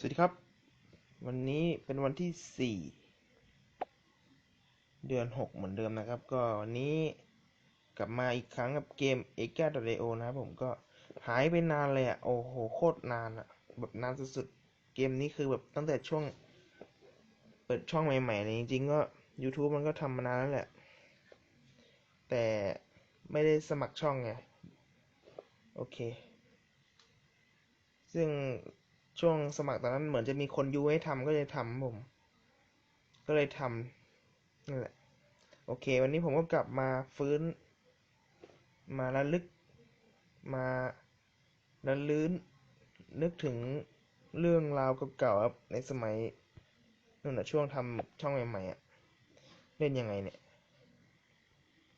สวัสดีครับ วันนี้เป็นวันที่สี่เดือนหกเหมือนเดิมนะครับ ก็วันนี้กลับมาอีกครั้งกับเกมเอ e g a d o นะครับผมก็หายไปนานเลยอะ โอ้โห โคตรนานอะ แบบนานสุดๆ เกมนี้คือแบบตั้งแต่ช่วง เปิดช่องใหม่ๆเลยจริงๆ ก็ YouTube มันก็ทำมานานแล้วแหละ แต่ไม่ได้สมัครช่องไง โอเค ซึ่ง ช่วงสมัครตอนนั้นเหมือนจะมีคนยูให้ทำก็เลยทำผม ก็เลยทำนั่นแหละ โอเค วันนี้ผมก็กลับมาฟื้น มาระลึก มาระลื้น นึกถึงเรื่องราวเก่าๆครับในสมัยนู่นน่ะช่วงทำช่องใหม่ๆอะเล่นยังไงเนี่ย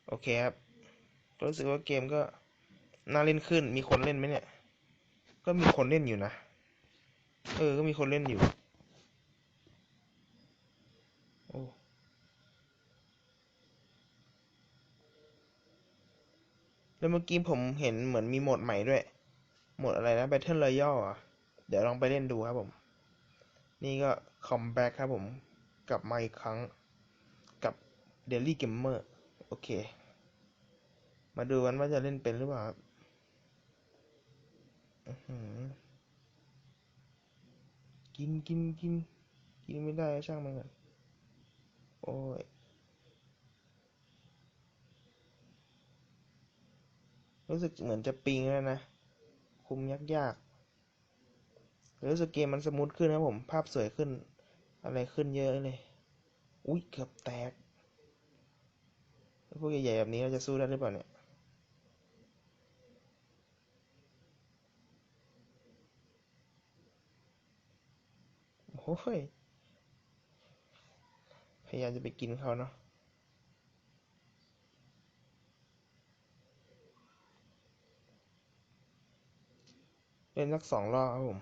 โอเคครับรู้สึกว่าเกมก็น่าเล่นขึ้น มีคนเล่นไหมเนี่ย ก็มีคนเล่นอยู่นะ เออ ก็มีคนเล่นอยู่ โอ้ แล้วเมื่อกี้ผมเห็นเหมือนมีโหมดใหม่ด้วย โหมดอะไรนะ Battle Royale อะ เดี๋ยวลองไปเล่นดูครับผม นี่ก็คัมแบ็กครับผม กลับมาอีกครั้ง กับ Daily Gamer โอเค มาดูกันว่าจะเล่นเป็นหรือเปล่าครับอื้อหือ กินกินกิน กินไม่ได้ช่างมันก่อนโอ้ยรู้สึกเหมือนจะปิงแล้วนะ คุมยากยากรู้สึกเกมมันสมูทขึ้นนะผม ภาพสวยขึ้น อะไรขึ้นเยอะเลย อุ้ยเกือบแตกพวกใหญ่ๆแบบนี้เราจะสู้ได้หรือเปล่าเนี่ย โอ้ยพยายามจะไปกินเขาเนาะเล่นสักสองรอบครับผม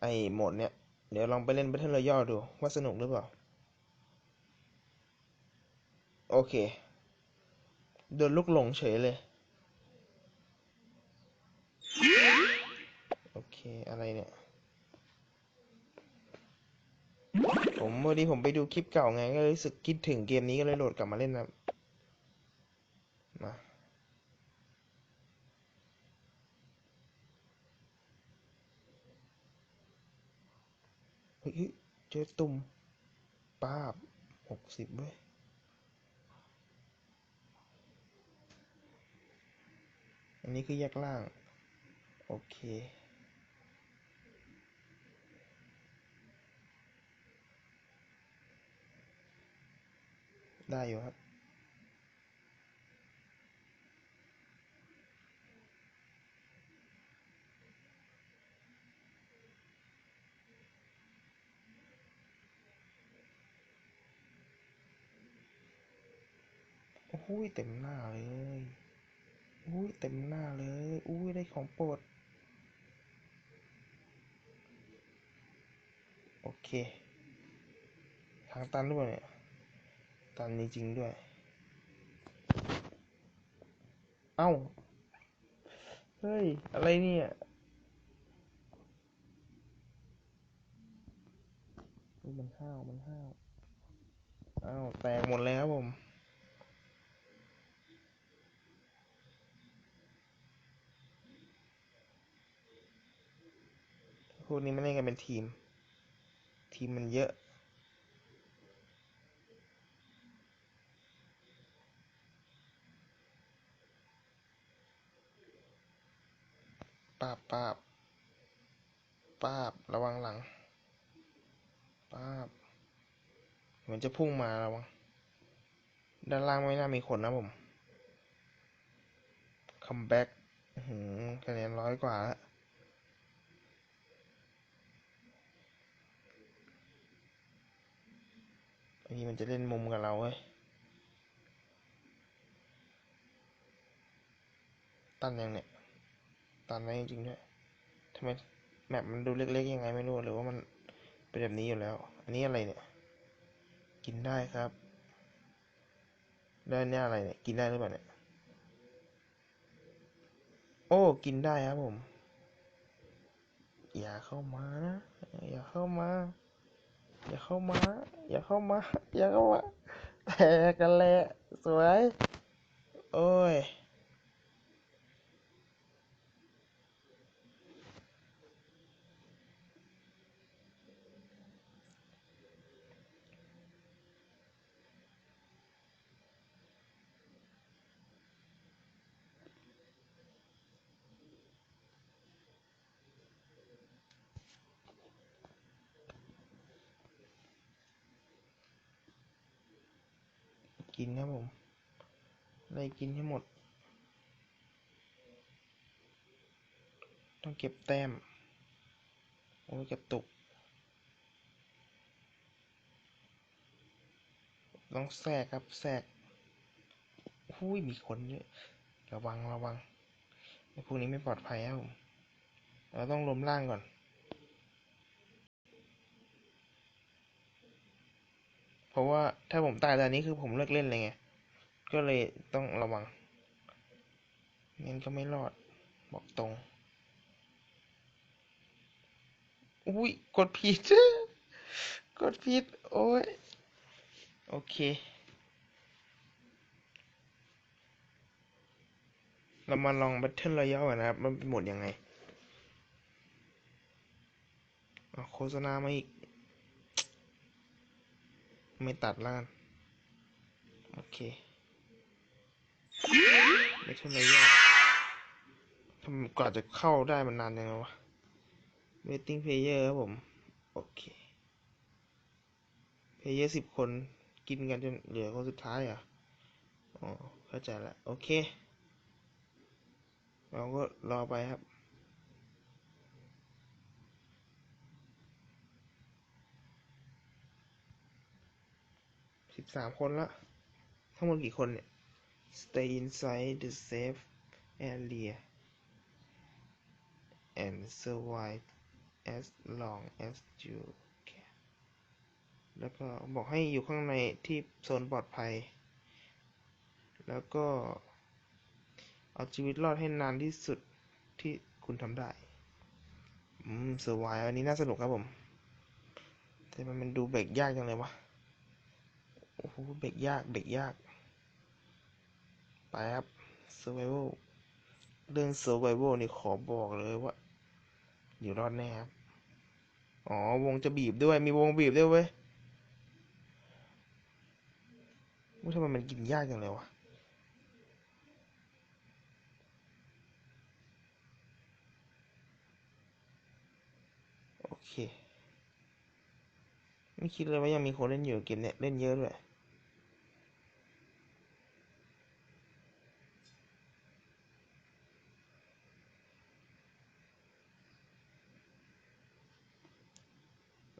ไอโหมดเนี้ยเดี๋ยวลองไปเล่น Battle Royale ดู ว่าสนุกหรือเปล่า โอเค โดนลูกหลงเฉยเลย โอเค อะไรเนี่ย ผมพอดีผมไปดูคลิปเก่าไง ก็รู้สึกคิดถึงเกมนี้ก็เลยโหลดกลับมาเล่นนะมาเฮ้ยเฮ้ยเจอตุ่มป้าบหกสิบเว้ยอันนี้คือแยกล่าง โอเค ได้อยู่ครับโอ้โหเต็มหน้าเลย อุ้ยเต็มหน้าเลย อุ้ยได้ของโปรด โอเค ทางตันรือเปล่าเนี่ย ตันจริงด้วย เอ้า เฮ้ย อะไรเนี่ย มันห้าว มันห้าวอ้าวแตกหมดเลยครับผมพวกนี้ไม่เล่นกันเป็นทีม ทีมมันเยอะ ปาบปาบปาบระวังหลังปาบเหมือนจะพุ่งมาระวังด้านล่างไม่น่ามีคนนะผมคัมแบ็กคะแนนร้อยกว่าแล้วอันนี้มันจะเล่นมุมกับเราเว้ยตั้นยังเนี่ย ตันไว้จริงๆด้วยทำไมแมปมันดูเล็กๆยังไงไม่รู้หรือว่ามันเป็นแบบนี้อยู่แล้ว อันนี้อะไรเนี่ย กินได้ครับ ได้เนี่ยอะไรเนี่ย กินได้หรือเปล่าเนี่ย โอ้ กินได้ครับผม อย่าเข้ามานะอย่าเข้ามา อย่าเข้ามา อย่าเข้ามา อย่าเข้ามา แตกกันแหละสวย โอ้ย กินครับผมไล่กินให้หมด ต้องเก็บแต้ม โอ้ยกระตุกต้องแทกครับแทกหุ้ยมีคนเยอะระวังระวังพวกนี้ไม่ปลอดภัยครับผมเราต้องล้มล่างก่อน เพราะว่าถ้าผมตายตอนนี้คือผมเลิกเล่นเลยไง ก็เลยต้องระวังงั้นก็ไม่รอด บอกตรง อุ้ย กดผิด กดผิด โอ้ย โอเค เรามาลอง Battle Royale กันนะครับ มันเป็นหมดยังไงโฆษณามาอีก ไม่ตัดแล้วกันโอเค Battle Royale ทำกว่าจะเข้าได้มันนานยังไงวะ Waiting Player ครับผม โอเค Player สิบคนกินกันจนเหลือคนสุดท้ายอะอ๋อเข้าใจละ โอเค เราก็รอไปครับ สิบสามคนละ ทั้งหมดกี่คนเนี่ย stay inside the safe area and survive as long as you can แล้วก็บอกให้อยู่ข้างในที่โซนปลอดภัย แล้วก็เอาชีวิตรอดให้นานที่สุดที่คุณทำได้ อืม survive อันนี้น่าสนุกครับผม แต่มันมันดูเบรกยากจังเลยวะ โอ้โหเบรกยากเบรกยากไปครับ survival เรื่อง survival นี่ขอบอกเลยว่า อยู่รอดแน่ครับ อ๋อ วงจะบีบด้วย มีวงบีบด้วยเว้ยว่าทำไมมันกินยากจังเลยวะโอเค ไม่คิดเลยว่ายังมีคนเล่นอยู่เกมเนี้ยเล่นเยอะด้วย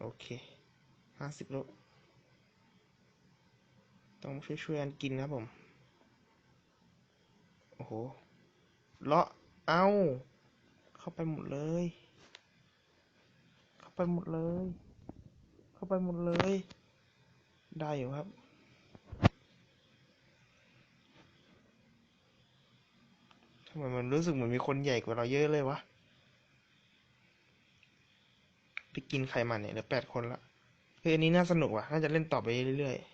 โอเคห้าสิบโลต้องช่วยช่วยกันกินครับผม โอ้โห เลาะ เอา เข้าไปหมดเลย เข้าไปหมดเลย เข้าไปหมดเลย ได้อยู่ครับ ทำไมมันรู้สึกเหมือนมีคนใหญ่กว่าเราเยอะเลยวะ ไปกินไขมันเนี่ยเหลือแปดคนละเฮ้ยอันนี้น่าสนุกว่ะ น่าจะเล่นต่อไปเรื่อยๆ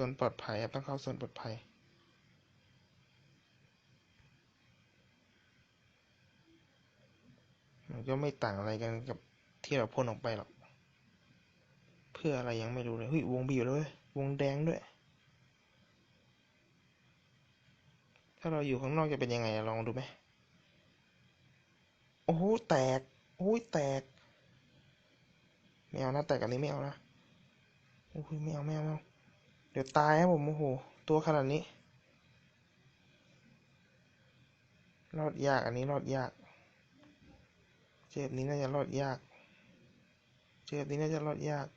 ส่วนปลอดภัยต้องเข้าส่วนปลอดภัยมันก็ไม่ต่างอะไรกันกับที่เราพ่นออกไปหรอก เพื่ออะไรยังไม่รู้เลยเฮ้ยวงบีบแล้วเว้ยวงแดงด้วย ถ้าเราอยู่ข้างนอกจะเป็นยังไงลองดูไหมโอ้โหแตกโอ้ยแตก ไม่เอานะแตกอันนี้ไม่เอานะ โอ้ยไม่เอาไม่เอาไม่เอา ดี๋ยวตายครับผมโอ้โห ตัวขนาดนี้ รอดยากอันนี้รอดยาก เจ็บนี้น่าจะรอดยาก เจ็บนี้น่าจะรอดยาก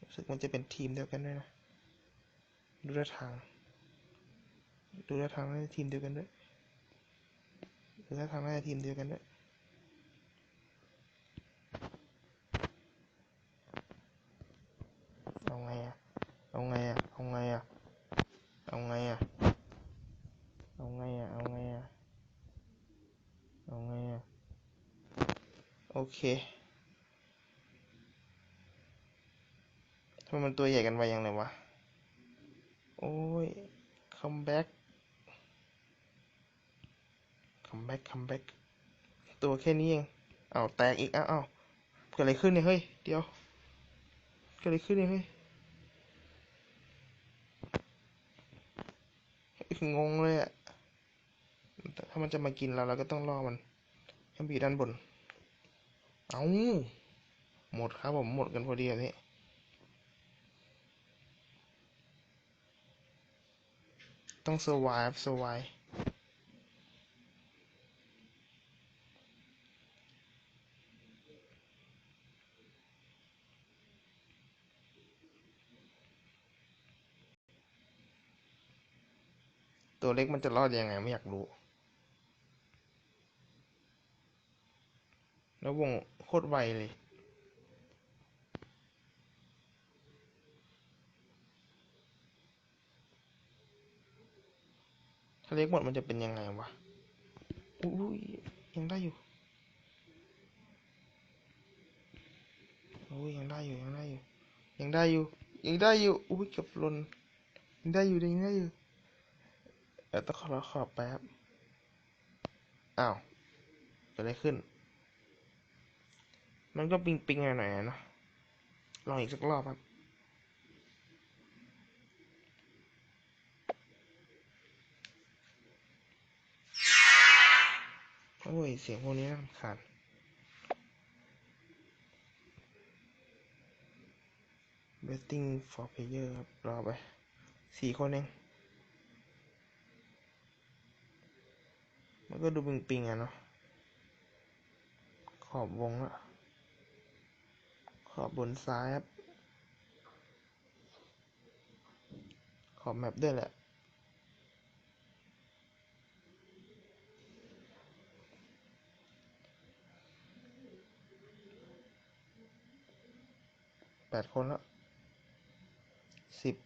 รู้สึกมันจะเป็นทีมเดียวกันด้วยนะ ดูท่าทาง ดูท่าทางน่าจะทีมเดียวกันด้วยคือถ้าทางน่าจะทีมเดียวกันด้วยเอาไงอะเอาไงอะเอาไงอะเอาไงอะเอาไงอะเอาไงอะเอาไงอะโอ เคทำไมมันตัวใหญ่กันไปยังเลยวะ โอ้ย คัมแบ็กคัมแบ็กคัมแบ็กตัวแค่นี้เอง เอาแตกอีกอ้าวอ้าเกิดอะไรขึ้นเนี่ยเฮ้ย เดี๋ยว เกิดอะไรขึ้นเนี่ยเฮ้ย งงเลยอะถ้ามันจะมากินเราเราก็ต้องล่อมันให้มันอยู่ด้านบน เอาหมดครับผมหมดกันพอดีแบบนี้ต้อง survive survive ตัวเล็กมันจะรอดยังไงไม่อยากรู้ แล้ววง ตรไวเลยถ้าเล็กหมดมันจะเป็นยังไงวะ อุ้ยยังได้อยู่อุ้ยยังได้อยู่ยังได้อยู่ ยังได้อยู่ ยังได้อยู่ อุ้ยเกือบลนยังได้อยู่ยังได้อยู่เดี๋ยวต้องขอขอบแป๊บ อ้าวเกิดอะไรขึ้น มันก็ปิงปิงหน่อยๆนะลองอีกสักรอบครับ โอ้ย เสียงพวกนี้น่ารำคาญ waiting for player ครับ รอไปสี่คนเอง มันก็ดูปิงปิงๆอะเนาะขอบวงละ ขอบบนซ้ายครับ ขอบแมปด้วยแหละ แปดคนแล้วสิบ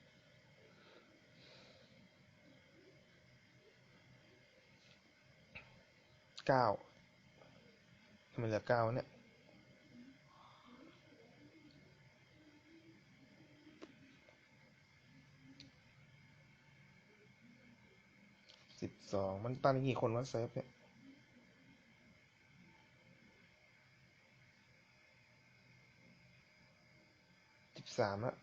เก้าทำไมเหลือเก้าเนี่ย สิบสองมันตันกี่คนวะเซิร์ฟเนี่ยสิบสามละ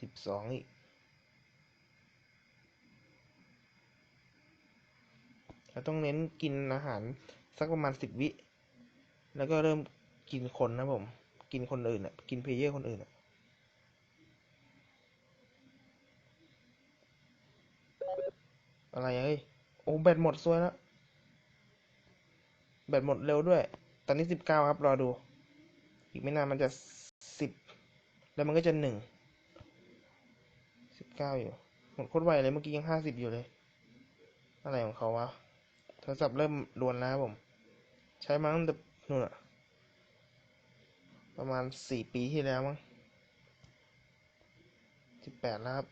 สิบสองอีกเราต้องเน้นกินอาหารสักประมาณสิบวิ แล้วก็เริ่มกินคนนะผม กินคนอื่นอะ กินเพลเยอร์คนอื่นอะ อะไรเอ้ย โอ้แบตหมดซวยแล้ว แบตหมดเร็วด้วย ตอนนี้สิบเก้าครับ รอดู อีกไม่นานมันจะสิบ แล้วมันก็จะหนึ่ง สิบเก้าอยู่ หมดโคตรไวเลย เมื่อกี้ยังห้าสิบอยู่เลย อะไรของเขาวะ โทรศัพท์เริ่มรวนแล้วผม ใช้มาตั้งแต่นู่นอะประมาณสี่ปีที่แล้วมั้งสิบแปดแล้วครับ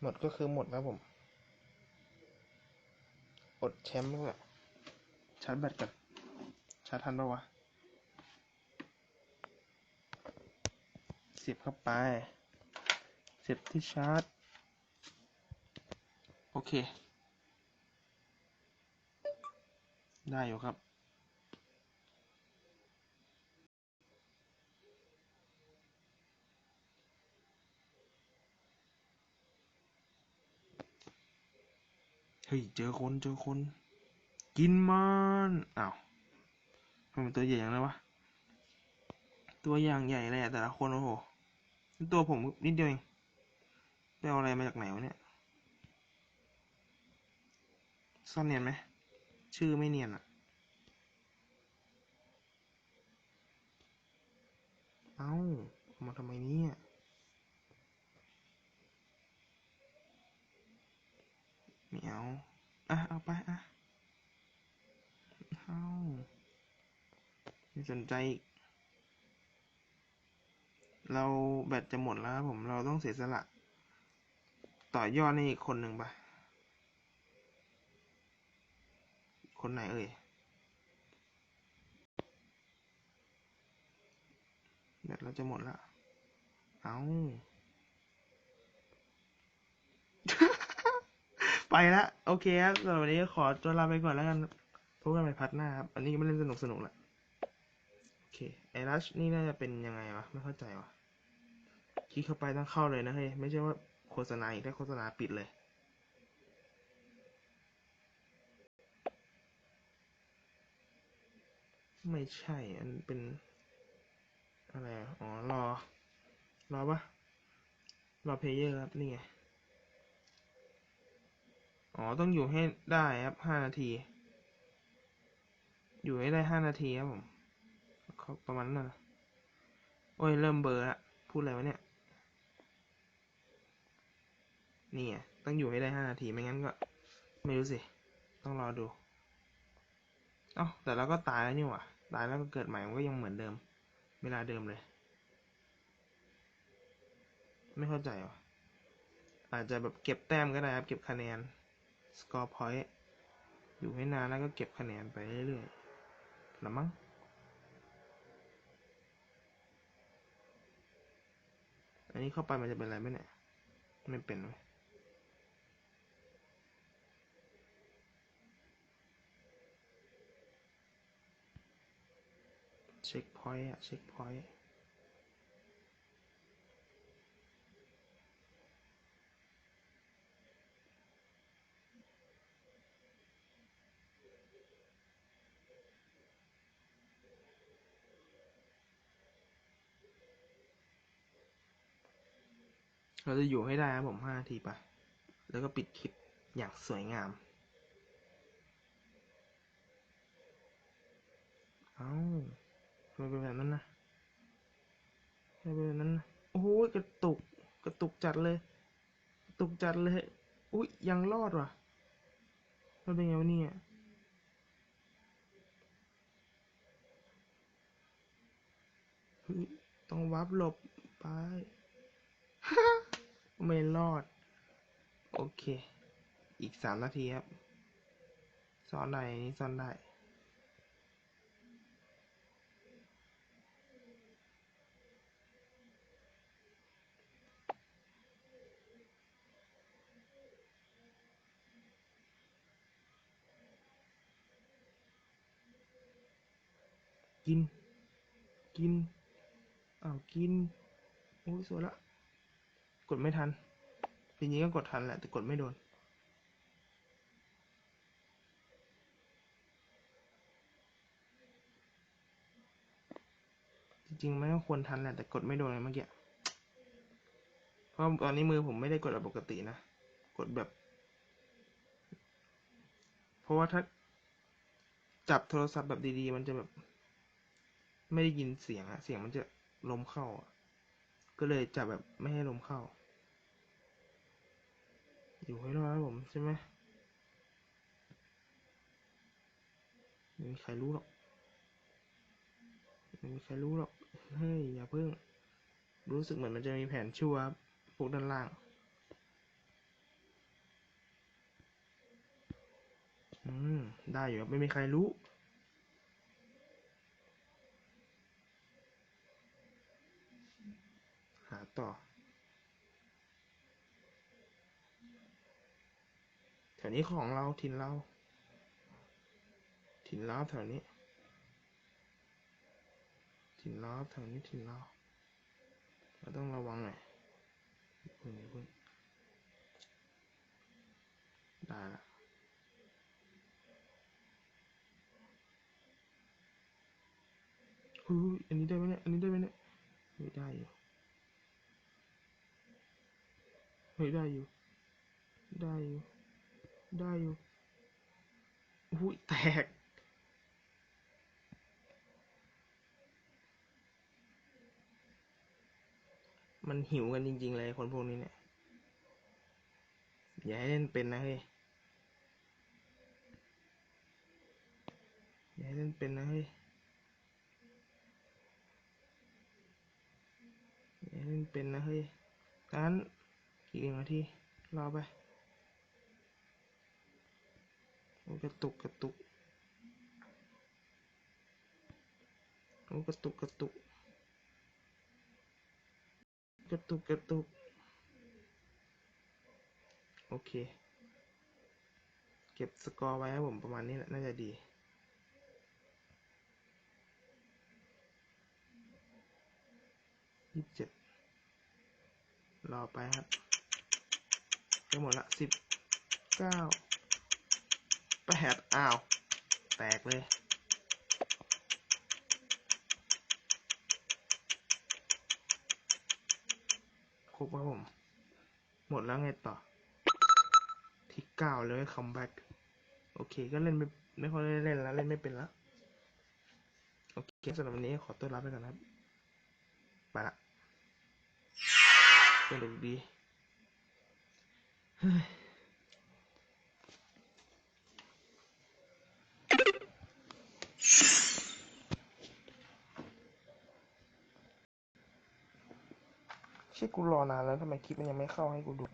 หมดก็คือหมดนะผม อดแชมป์แล้วแหละชาร์จแบตกันชาร์จทันปะวะเสียบเข้าไป เสียบที่ชาร์จ โอเค ได้อยู่ครับ ยเจอคนเจอคน กินมันอ้าวทำไมตัวใหญ่ยังนั้วะตัวอย่างใหญ่เลยแต่ละคนโอ้โหตัวผมนิดเดียวเองไปเอาอะไรมาจากไหนวะเนี่ยซ่อนเนียนไหมชื่อไม่เนียนอะเอา้ามาทำไมนี่ย ไม่เอา อะ เอาไป อะเอาไม่สนใจ เราแบตจะหมดแล้วครับผม เราต้องเสียสละ ต่อยอดให้อีกคนหนึ่งปะคนไหนเอ่ยแบตเราจะหมดล้วเอา ไปละโอเคครับสำหรับวันนี้ขอตัวลาไปก่อนแล้วกันพบกันใหม่พัดหน้าครับ อันนี้ก็ไม่เล่นสนุกสนุกละโอเคไอรัชนี่น่าจะเป็นยังไงวะ ไม่เข้าใจวะคลิกเข้าไปต้องเข้าเลยนะเฮ้ย ไม่ใช่ว่าโฆษณาอีกถ้าโฆษณาปิดเลยไม่ใช่ อันเป็น อะไรอะอ๋อ รอ รอปะรอเพลเยอร์ครับ นี่ไง อ๋อ ต้องอยู่ให้ได้ครับห้านาที อยู่ให้ได้ห้านาทีครับผมประมาณนั้นนะโอ้ย เริ่มเบลอร์ละ พูดอะไรวะเนี่ย นี่ไงต้องอยู่ให้ได้ห้านาที ไม่งั้นก็ ไม่รู้สิ ต้องรอดู เอ้า แต่เราก็ตายแล้วนี่หว่า ตายแล้วก็เกิดใหม่ มันก็ยังเหมือนเดิม เวลาเดิมเลย ไม่เข้าใจว่ะอาจจะแบบเก็บแต้มก็ได้ครับ เก็บคะแนน score point อยู่ให้นานแล้วก็เก็บคะแนนไปเรื่อยๆละมั้งอันนี้เข้าไปมันจะเป็นอะไรไหมเนี่ย ไม่เป็นเลยเช็คพอยต์อะเช็คพอยต์ เราจะอยู่ให้ได้ครับผมห้านาทีไป แล้วก็ปิดคลิปอย่างสวยงาม เอ้าทำไมเป็นแบบนั้นนะทำไมเป็นแบบนั้นนะโอ้โหกระตุก กระตุกจัดเลย กระตุกจัดเลย อุ้ยยังรอดว่ะมันเป็นไงวะเนี่ยต้องวับหลบไป ไม่รอด โอเค อีกสามนาทีครับซ่อนได้นนี้ซ่อนได้กิน กิน อ้าว กิน โอ้ยสวยละ กดไม่ทัน จริงๆก็กดทันแหละ แต่กดไม่โดน จริงๆมันก็ควรทันแหละ แต่กดไม่โดนเลยเมื่อกี้ เพราะตอนนี้มือผมไม่ได้กดแบบปกตินะ กดแบบ เพราะว่าถ้าจับโทรศัพท์แบบดีๆ มันจะแบบ ไม่ได้ยินเสียงอะเสียงมันจะลมเข้าอะก็เลยจับแบบไม่ให้ลมเข้า อยู่ให้รอดครับผมใช่ไหมไม่มีใครรู้หรอกไม่มีใครรู้หรอกเฮ้ยอย่าเพิ่ง รู้สึกเหมือนมันจะมีแผนชั่วครับพวกด้านล่างอืมได้อยู่ครับไม่มีใครรู้หาต่อ แถ วนี้ของเราถิ่นเรา ถิ่นเราแถวนี้ ถิ่นเราแถวนี้ถิ่นเราเราต้องระวังหน่อยเพิ่งเพิ่งได้ละอุ้ยอันนี้ได้ไหมเนี่ย อันนี้ได้ไหมเนี่ยเฮ้ยได้อยู่เฮ้ยได้อยู่ได้อยู่ ได้อยู่อุ้ยแตก มันหิวกันจริง ๆ เลยคนพวกนี้เนี่ย อย่าให้เล่นเป็นนะเฮ้ย อย่าให้เล่นเป็นนะเฮ้ย อย่าให้เล่นเป็นนะเฮ้ยงั้นอีกหนึ่นาทีรอไปโอ้ กระตุกกระตุกกระตุกกระตุกกระตุกกระตุกโอเค เก็บสกอร์ไว้ครับผมประมาณนี้แหละน่าจะดียี่สิบเจ็ดรอไปครับจะหมดละสิบเก้า แปดอ้าว แตกเลย ครบครับผม หมดแล้วไงต่อ ที่เก้าเลยคัมแบ็กโอเค ก็เล่นไม่ไม่ค่อยเล่นแล้ว เล่นไม่เป็นแล้ว โอเคสำหรับวันนี้ขอตัวลาไปก่อนครับไปละสนุกดีเฮ้ย นานแล้วทำไมคลิปมันยังไม่เข้าให้กูดู